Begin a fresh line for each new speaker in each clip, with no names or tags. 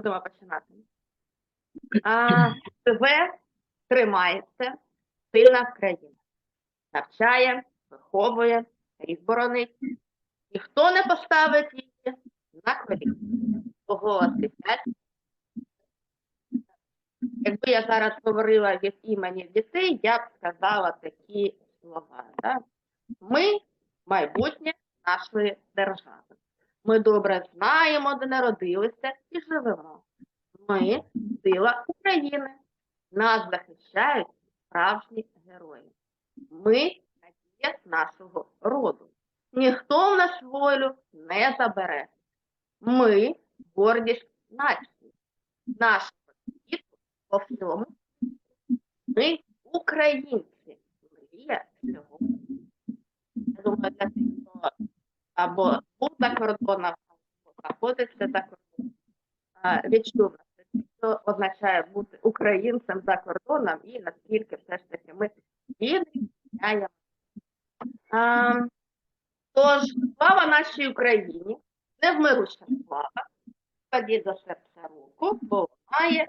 Будемо починати. А, живе, тримається, сильна країна. Навчає, виховує, рік боронить. Ніхто не поставить її на коліна. Оголосить. Якби я зараз говорила від імені дітей, я б сказала такі слова. Да? Ми майбутнє нашої держави. Ми добре знаємо, де народилися і живемо. Ми сила України. Нас захищають справжні герої. Ми надія нашого роду. Ніхто в нас волю не забере. Ми гордість нації. Нашого світу по всьому. Ми українці. Мрія всього. Я думаю, для тих, хто або був за кордоном, або знаходиться за кордоном, відчув, що означає бути українцем за кордоном і наскільки все ж таки ми відрізняємо. Тож, слава нашій Україні, невмируша слава, кладіть до серця руку, бо має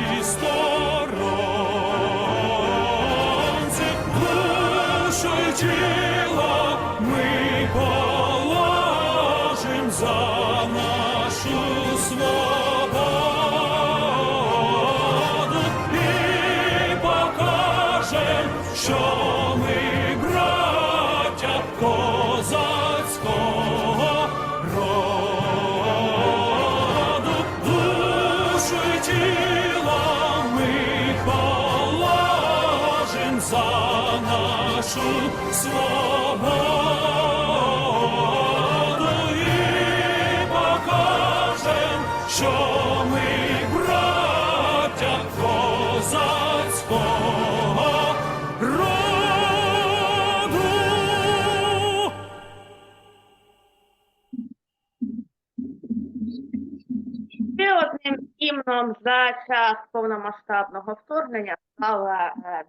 Ще
одним гімном за час повномасштабного вторгнення стала е,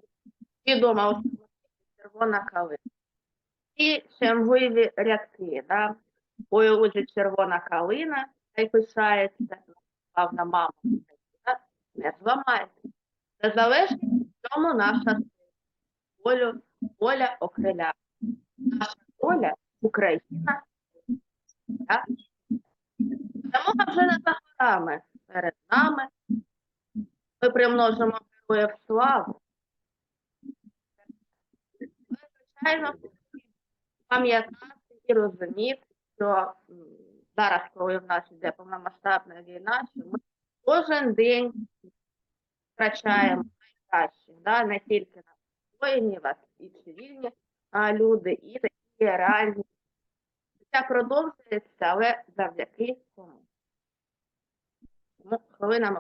відома особливість червона калина. І щемливі рядки, да? Ой, лужить червона калина, та й пишається, славна мама Україна, не зламайте. Незалежність в цьому наша сила. волю, воля окриляє. Наша воля Україна. Да? Перемога вже не за горами перед нами. Ми примножимо героїв славу. Звичайно, пам'ятати і розуміти, що зараз, коли в нас йде повномасштабна війна, що ми кожен день втрачаємо найкращих, да? не тільки на воїнів, а і цивільні а, люди, і такі реальні. Життя продовжується, але завдяки кому. Тому хвилина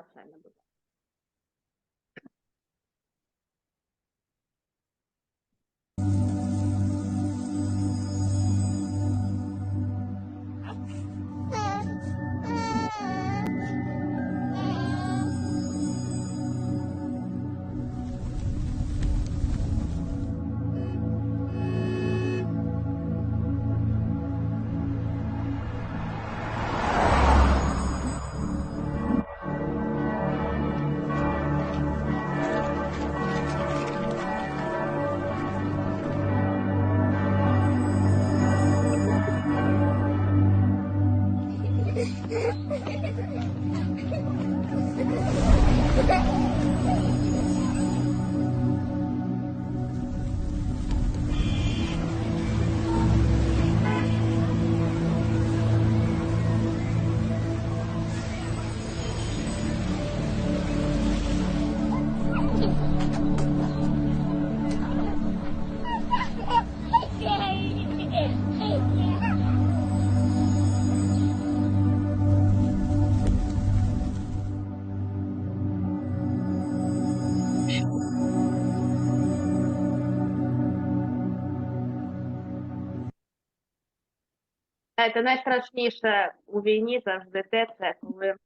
Знаєте, найстрашніше у війні завжди те, це коли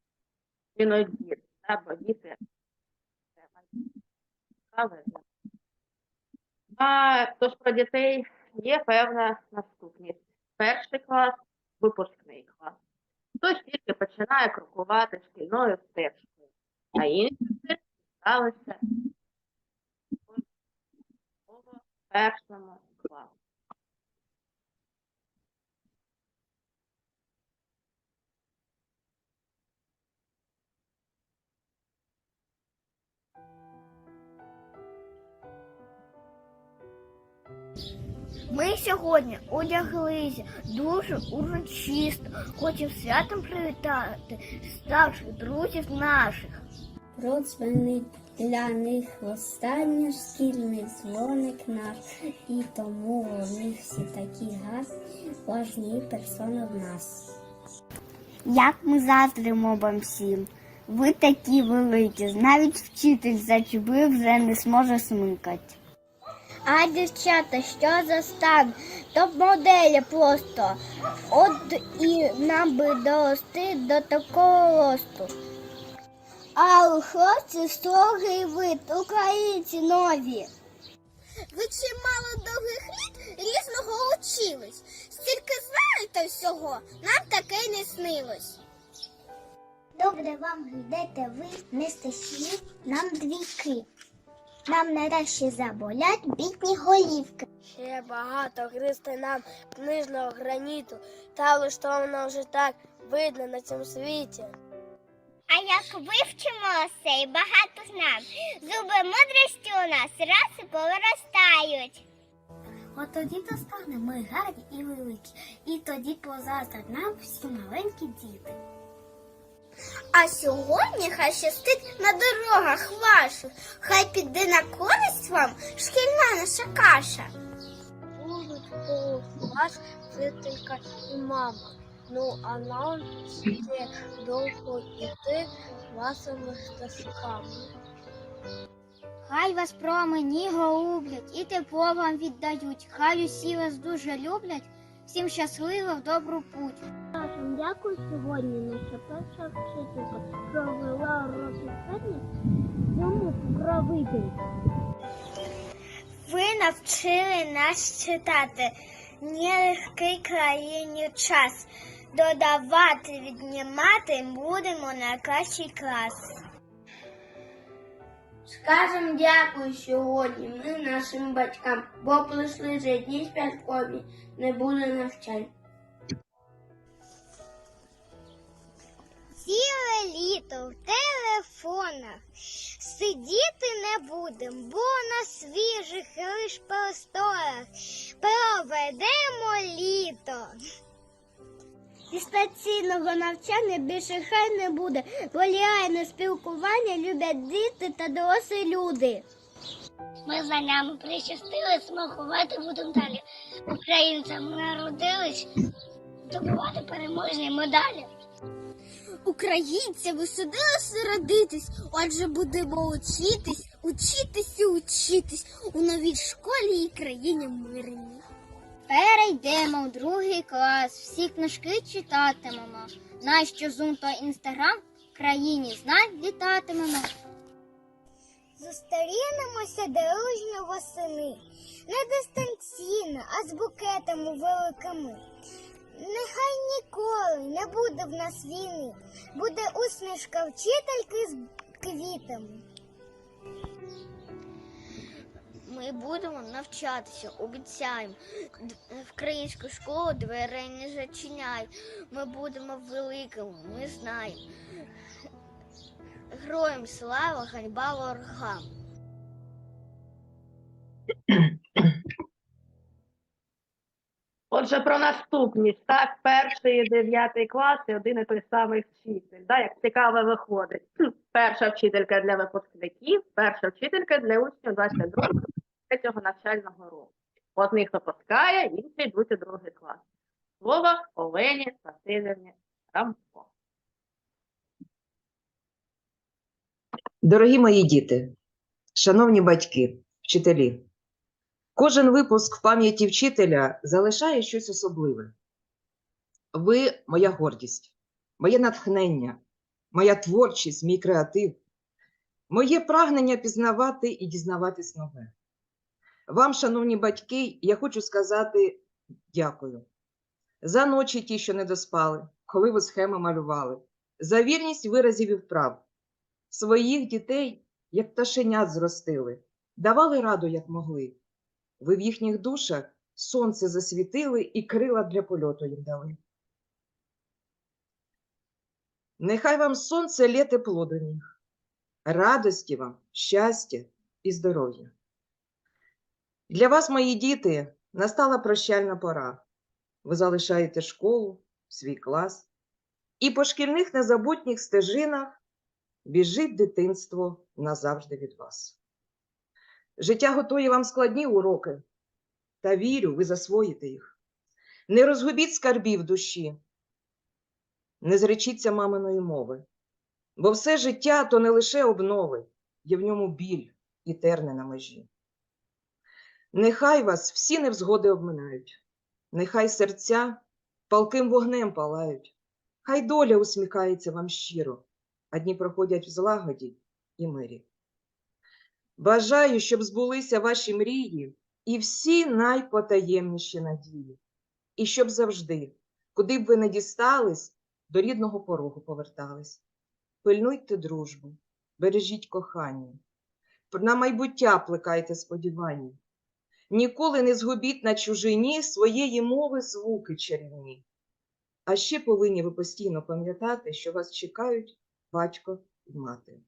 гинуть діти, бо діти це. А тож про дітей є певна наступність. Перший клас, випускний клас. Хтось тільки починає крокувати шкільною стежкою, а інші сталися в першому
Ми сьогодні одяглися дуже урочисто, хочемо святом привітати старших друзів наших.
Продзвенить для них останній шкільний дзвоник наш, і тому вони всі такі гарні, важні персони в нас.
Як ми заздримо вам всім. Ви такі великі, навіть вчитель за чуби вже не зможе смикати. А дівчата, що за стан? Топ-моделі просто. От і нам би дорости до такого росту. А у хлопці строгий вид, українці нові.
Ви чимало довгих літ різного учились. Стільки знаєте всього, нам таке не снилось.
Добре вам йдете ви нести слід нам двійки. Нам нарешті заболять бідні голівки.
Ще багато гристи нам книжного граніту, та влаштовано вже так видно на цьому світі.
А як вивчимо все і багато знам, зуби мудрості у нас раз і повиростають. От тоді то стане ми гарні і великі, і тоді позаздрять нам всі маленькі діти.
А сьогодні хай щастить на дорогах ваших, хай піде на користь вам шкільна наша каша.
Будуть коло вас вчителька і мама. Ну а нам ще довго йти класами стежками.
Хай вас промені голублять і тепло вам віддають. Хай усі вас дуже люблять, всім щасливо в добру путь.
Дякую сьогодні наша перша вчителька провела уроки сьогодні, йому покровитель.
Ви навчили нас читати нелегкий країні час. Додавати, віднімати будемо на кращий клас.
Скажем дякую сьогодні ми нашим батькам, бо прийшли же дні святкові, не буде навчань.
Ціле літо в телефонах сидіти не будемо, бо на свіжих лиш просторах проведемо літо. Дистанційного навчання більше хай не буде, бо реальне спілкування люблять діти та дорослі люди.
Ми за нами прищастили, смакувати будемо далі. Українцями народились, добувати переможні медалі.
Українцями судилося родитись, отже будемо учитись, учитись і учитись у новій школі і країні мирній.
Перейдемо в другий клас, всі книжки читатимемо. Нащо Zoom та Інстаграм в країні знань вітатимемо. Зустрінемося дружно восени, не дистанційно, а з букетами великими. Нехай ніколи не буде в нас війни, буде усмішка вчительки з квітами. Ми будемо навчатися, обіцяємо. В українську школу дверей не зачиняй. Ми будемо великими, ми знаємо. Героям слава, ганьба ворогам.
Отже, про наступність, так, перший і дев'ятий клас і один і той самий вчитель. Да, як цікаво виходить. Перша вчителька для випускників, перша вчителька для учнів 22 третього навчального року. Одних випускає, інші йдуть у другий клас. Слово Олені Васильівні Рамко.
Дорогі мої діти, шановні батьки, вчителі, кожен випуск в пам'яті вчителя залишає щось особливе. Ви моя гордість, моє натхнення, моя творчість, мій креатив, моє прагнення пізнавати і дізнаватись нове. Вам, шановні батьки, я хочу сказати дякую. За ночі ті, що не доспали, коли ви схеми малювали, за вірність виразів і вправ. Своїх дітей, як пташенят зростили, давали раду, як могли. Ви в їхніх душах сонце засвітили і крила для польоту їм дали. Нехай вам сонце лє тепло до ніг, радості вам, щастя і здоров'я. Для вас, мої діти, настала прощальна пора. Ви залишаєте школу, свій клас, і по шкільних незабутніх стежинах біжить дитинство назавжди від вас. Життя готує вам складні уроки, та вірю, ви засвоїте їх. Не розгубіть скарбів душі, не зречіться маминої мови, бо все життя то не лише обнови, є в ньому біль і терни на межі. Нехай вас всі невзгоди обминають, нехай серця палким вогнем палають, хай доля усміхається вам щиро, а дні проходять в злагоді і мирі. Бажаю, щоб збулися ваші мрії і всі найпотаємніші надії, і щоб завжди, куди б ви не дістались, до рідного порогу повертались. Пильнуйте дружбу, бережіть кохання, на майбуття плекайте сподівання. Ніколи не згубіть на чужині своєї мови звуки чарівні. А ще повинні ви постійно пам'ятати, що вас чекають батько і мати.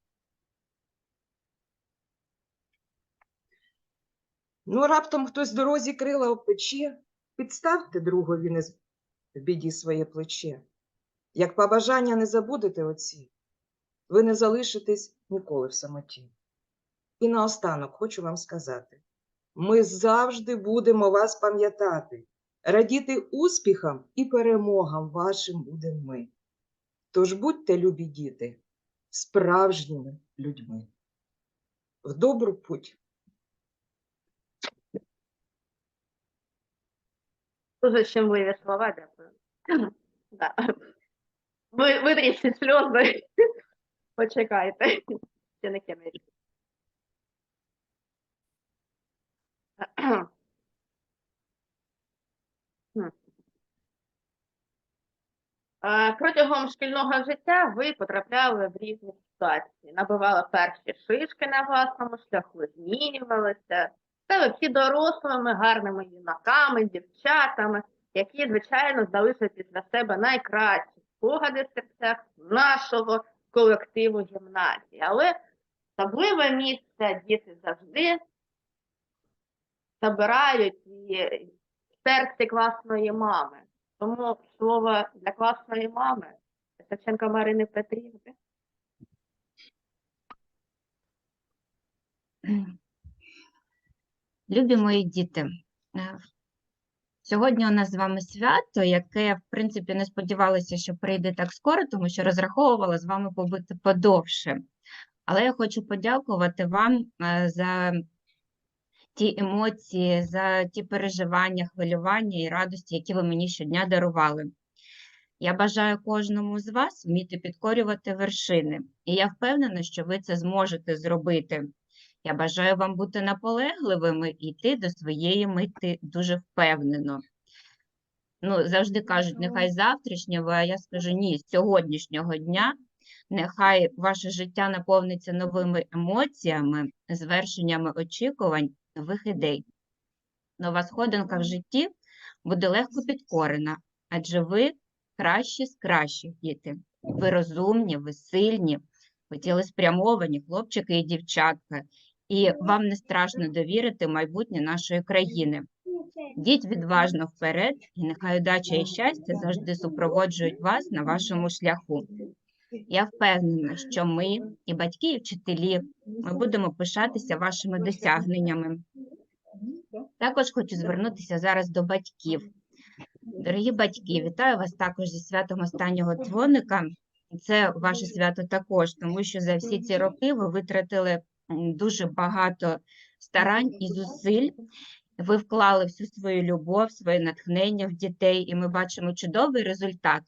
Ну, раптом хтось в дорозі крила опече, підставте другові не в біді своє плече. Як побажання не забудете оці, ви не залишитесь ніколи в самоті. І наостанок хочу вам сказати: ми завжди будемо вас пам'ятати, радіти успіхам і перемогам вашим будемо ми. Тож будьте, любі діти, справжніми людьми. В добру путь!
Дуже щемливі слова, дякую. Да. Ви, витріть сльози. Почекайте. Ще не кінець. Е, Протягом шкільного життя ви потрапляли в різні ситуації, набивали перші шишки на власному шляху, змінювалися, стали всі дорослими, гарними юнаками, дівчатами, які, звичайно, залишать після себе найкращі спогади в серцях нашого колективу гімназії. Але особливе місце діти завжди забирають і серці класної мами. Тому слово для класної мами Савченка Марини Петрівни.
Любі мої діти, е, сьогодні у нас з вами свято, яке, в принципі, не сподівалася, що прийде так скоро, тому що розраховувала з вами побути подовше. Але я хочу подякувати вам е, за ті емоції, за ті переживання, хвилювання і радості, які ви мені щодня дарували. Я бажаю кожному з вас вміти підкорювати вершини, і я впевнена, що ви це зможете зробити. Я бажаю вам бути наполегливими і йти до своєї мети дуже впевнено. Ну, завжди кажуть, нехай завтрашнього, а я скажу ні, з сьогоднішнього дня. Нехай ваше життя наповниться новими емоціями, звершеннями очікувань, нових ідей. Нова сходинка в житті буде легко підкорена, адже ви кращі з кращих діти. Ви розумні, ви сильні, ви цілеспрямовані, хлопчики і дівчатка, і вам не страшно довірити майбутнє нашої країни. Йдіть відважно вперед, і нехай удача і щастя завжди супроводжують вас на вашому шляху. Я впевнена, що ми, і батьки, і вчителі, ми будемо пишатися вашими досягненнями. Також хочу звернутися зараз до батьків. Дорогі батьки, вітаю вас також зі святом останнього дзвоника. Це ваше свято також, тому що за всі ці роки ви витратили дуже багато старань і зусиль. Ви вклали всю свою любов, своє натхнення в дітей, і ми бачимо чудовий результат.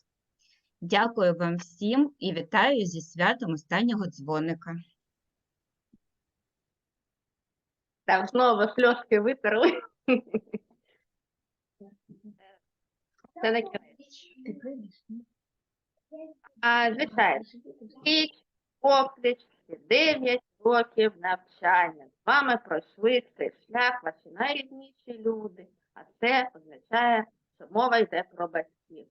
Дякую вам всім і вітаю зі святом останнього дзвоника.
Так, знову сльозки витерли. Це. А, звичайно, річ, опліч, 9 років навчання. З вами пройшли цей шлях ваші найрідніші люди, а це означає, що мова йде про батьків.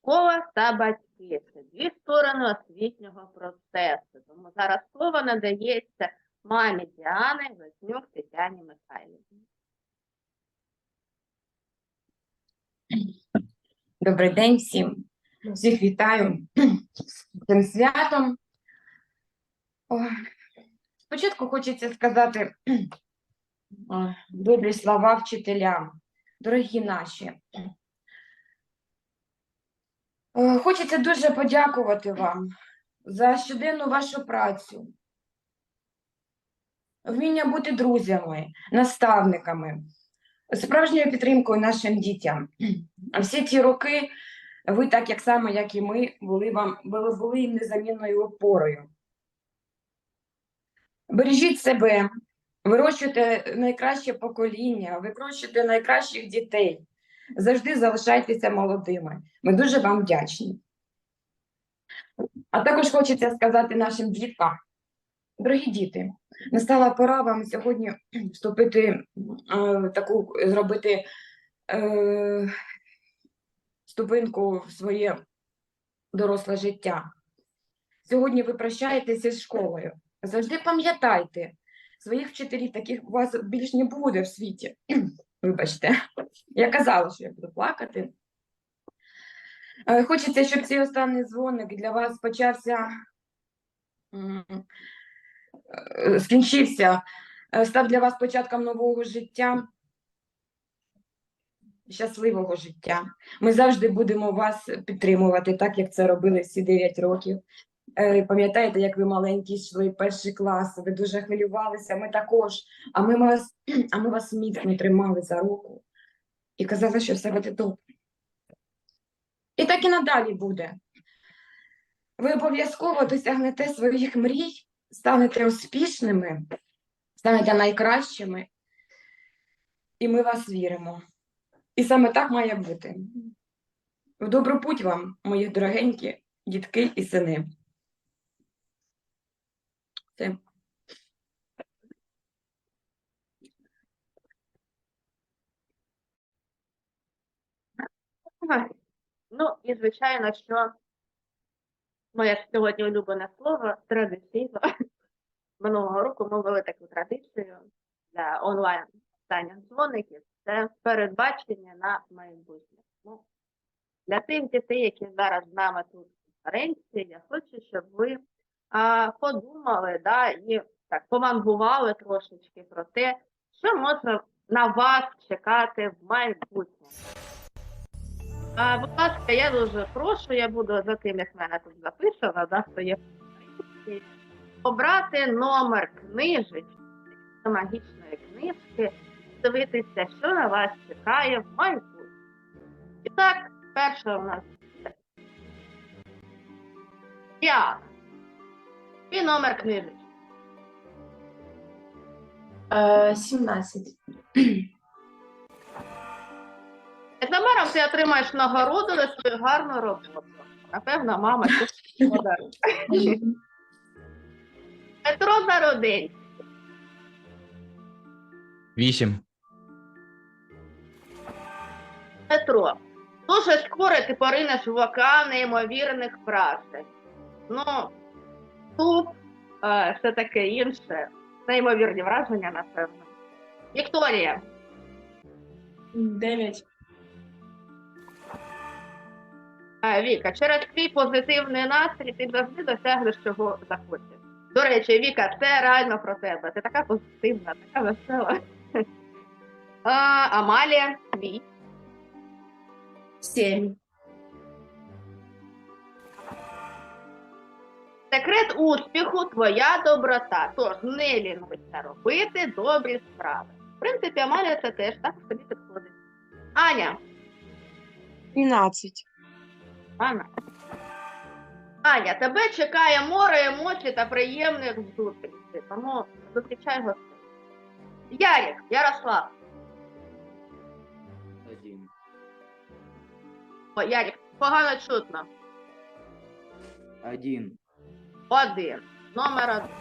Школа та батьки це дві сторони освітнього процесу. Тому зараз слово надається мамі Діани Вознюк Тетяні Михайлівні.
Добрий день всім. Всіх вітаю з цим святом. Спочатку хочеться сказати добрі слова вчителям, дорогі наші. Хочеться дуже подякувати вам за щоденну вашу працю, вміння бути друзями, наставниками, справжньою підтримкою нашим дітям. А всі ці роки ви, так як само, як і ми, були вам були, були їм незамінною опорою. Бережіть себе, вирощуйте найкраще покоління, вирощуйте найкращих дітей. Завжди залишайтеся молодими. Ми дуже вам вдячні. А також хочеться сказати нашим діткам, дорогі діти, настала пора вам сьогодні вступити е, таку, зробити е, ступинку в своє доросле життя. Сьогодні ви прощаєтеся з школою. Завжди пам'ятайте, своїх вчителів таких у вас більш не буде в світі. Вибачте, я казала, що я буду плакати. Е, Хочеться, щоб цей останній дзвоник для вас почався, е, скінчився, е, став для вас початком нового життя, щасливого життя. Ми завжди будемо вас підтримувати, так як це робили всі 9 років. Е, Пам'ятаєте, як ви маленькі йшли перший клас, ви дуже хвилювалися, ми також, а ми вас, а ми вас міцно тримали за руку і казали, що все буде добре. І так і надалі буде. Ви обов'язково досягнете своїх мрій, станете успішними, станете найкращими, і ми вас віримо. І саме так має бути. В добру путь вам, мої дорогенькі дітки і сини. Все.
Ну і звичайно, що моє сьогодні улюблене слово традиційно. Минулого року ми ввели таку традицію для онлайн останніх дзвоників. Це передбачення на майбутнє. Ну, для тих дітей, які зараз з нами тут в конференції, я хочу, щоб ви а, подумали да, і так помангували трошечки про те, що може на вас чекати в майбутньому. А, будь ласка, я дуже прошу, я буду за тим, як мене тут записано, да, що є обрати номер книжечки, магічної книжки, дивитися, що на вас чекає в майбутньому. І так, перше у нас Діана. І номер книжечки.
Е, 17.
Незабаром ти отримаєш нагороду за свою гарну роботу. Напевно, мама щось подарує. Петро Зародень.
Вісім.
Петро, дуже скоро ти поринеш в океан неймовірних працей. Ну, тут е, все таке інше. Неймовірні враження, напевно. Вікторія,
9.
е, Віка, через твій позитивний настрій ти завжди досягнеш чого захочеш. До речі, Віка, це реально про тебе. Ти така позитивна, така весела. А, Амалія, твій.
7.
Секрет успіху твоя доброта. Тож не лінуйся робити добрі справи. В принципі, Амалія це теж так собі підходить. Аня,
12.
Аня. Аня, тебе чекає море емоцій та приємних зустрічей. Тому зустрічай гостей. Ярик, Ярослав.
Один.
О, Ярик, погано чутно.
Один.
Один. Номер один.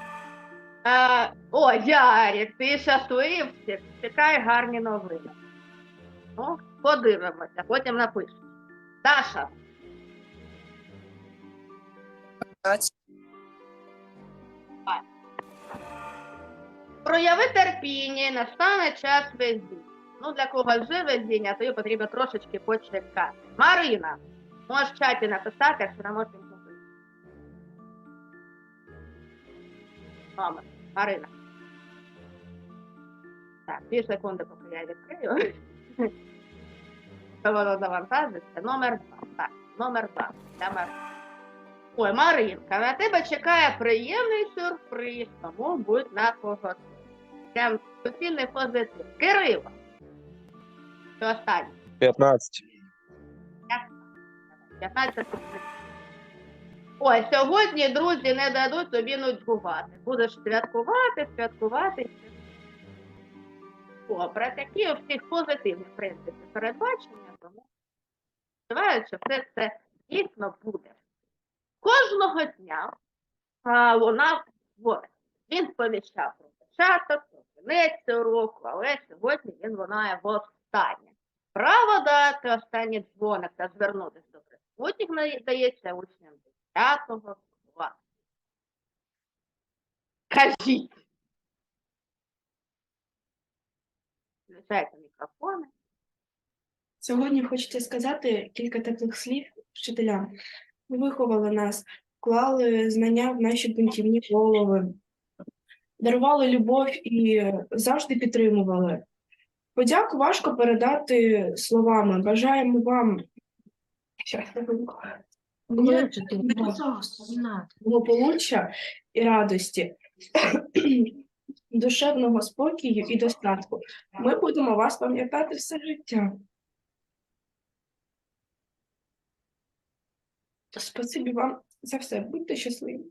Е, о, Ярик, ти щасливчик. Чекай гарні новини. Ну, подивимося, потім напишеш. Даша. Прояви терпіння, настане час везіння. Ну, для когось вже везіння, то їй потрібно трошечки почекати. Марина, можеш в чаті написати, якщо не можеш Номер. Марина. Так, дві секунди, поки я відкрию. Воно завантажиться. Номер два. Так, номер два. Для Марини. Ой, Маринка, на тебе чекає приємний сюрприз, тому будь на поготові. Прям суцільний позитив. Кирило. Що останнє?
15.
15 секунд. Ой, сьогодні друзі не дадуть тобі нудьгувати. Будеш святкувати, святкувати. Добре, такі у всіх позитивні, в принципі, передбачення, тому сподіваюся, що все це дійсно буде. Кожного дня а, вона дзвонить. Він сповіщав про початок, про кінець уроку, але сьогодні він лунає востаннє. Право дати останній дзвоник та звернутися до присутніх надається учням 10 класу. Кажіть. Включайте мікрофони.
Сьогодні хочеться сказати кілька теплих слів вчителям. Ви виховали нас, вклали знання в наші бунтівні голови, дарували любов і завжди підтримували. Подяку важко передати словами. Бажаємо вам Щас, благополуччя і радості, душевного спокою і достатку. Ми будемо вас пам'ятати все життя. Спасибі вам за все. Будьте щасливі.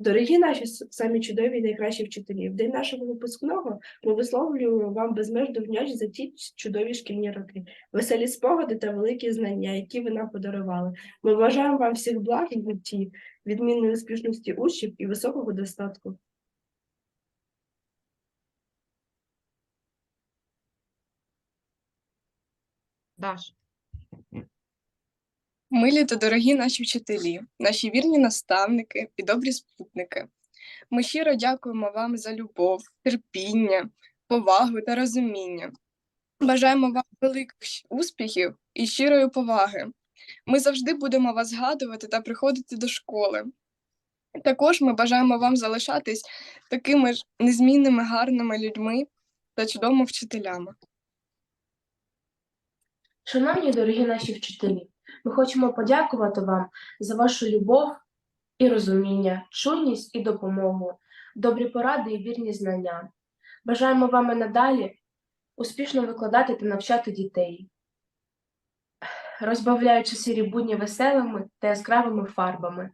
Дорогі наші самі чудові і найкращі вчителі, в день нашого випускного ми висловлюємо вам безмежну вдячність за ті чудові шкільні роки, веселі спогади та великі знання, які ви нам подарували. Ми бажаємо вам всіх благ в житті, відмінної успішності учнів і високого достатку.
Даш.
Милі та дорогі наші вчителі, наші вірні наставники і добрі спутники. Ми щиро дякуємо вам за любов, терпіння, повагу та розуміння. Бажаємо вам великих успіхів і щирої поваги. Ми завжди будемо вас згадувати та приходити до школи. Також ми бажаємо вам залишатись такими ж незмінними гарними людьми та чудовими вчителями.
Шановні дорогі наші вчителі, ми хочемо подякувати вам за вашу любов і розуміння, чуйність і допомогу, добрі поради і вірні знання. Бажаємо вам і надалі успішно викладати та навчати дітей, розбавляючи сірі будні веселими та яскравими фарбами,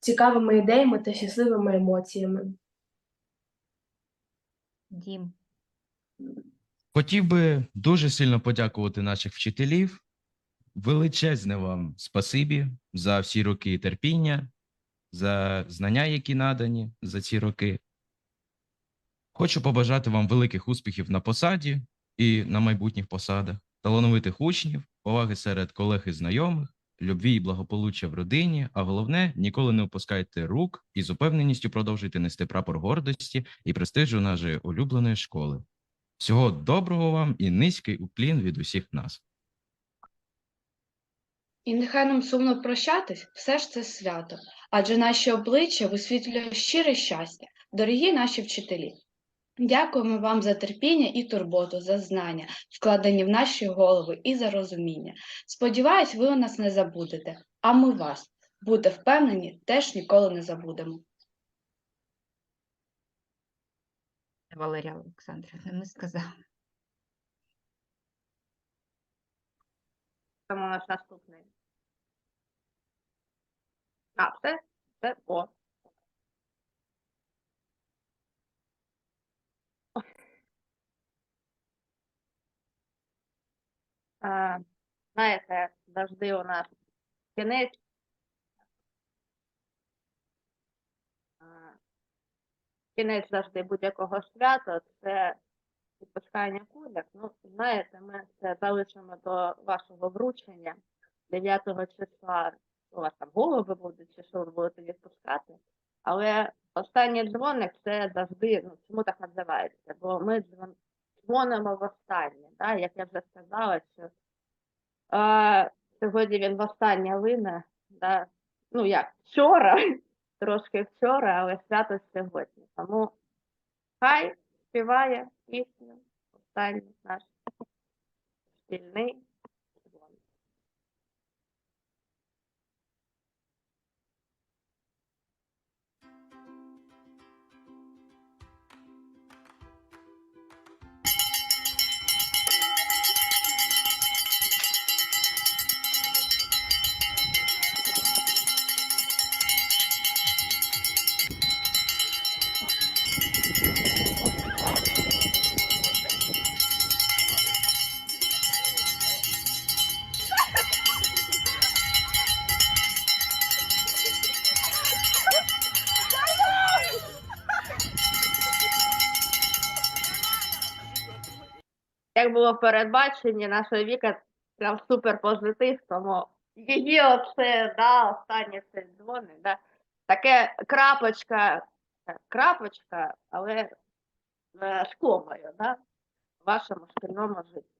цікавими ідеями та щасливими емоціями.
Дім.
Хотів би дуже сильно подякувати наших вчителів. Величезне вам спасибі за всі роки терпіння, за знання, які надані за ці роки. Хочу побажати вам великих успіхів на посаді і на майбутніх посадах, талановитих учнів, поваги серед колег і знайомих, любві і благополуччя в родині, а головне, ніколи не опускайте рук і з упевненістю продовжуйте нести прапор гордості і престижу нашої улюбленої школи. Всього доброго вам і низький уклін від усіх нас.
І нехай нам сумно прощатись, все ж це свято, адже наші обличчя висвітлює щире щастя, дорогі наші вчителі. Дякуємо вам за терпіння і турботу, за знання, вкладені в наші голови і за розуміння. Сподіваюсь, ви у нас не забудете, а ми вас. Будьте впевнені, теж ніколи не забудемо.
Валерія Олександрівна, ми сказали.
Тому наш наступний. А, все? О. А, знаєте, завжди у нас кінець. Кінець завжди будь-якого свята це відпускання кульок. Ну, знаєте, ми це залишимо до вашого вручення 9 числа. У вас там голуби будуть, чи що ви будете відпускати. Але останній дзвоник це завжди, ну чому так називається? Бо ми дзвон, дзвонимо востаннє, да? як я вже сказала, що е, сьогодні він востаннє лине, да? ну як, вчора, трошки вчора, але свято сьогодні. Тому хай співає пісню останній наш шкільний Як було в передбаченні, наша Віка прям супер позитив, тому її оце, да, останнє це дзвони, да, таке крапочка, е, крапочка, але е, з комою, да, в вашому шкільному житті.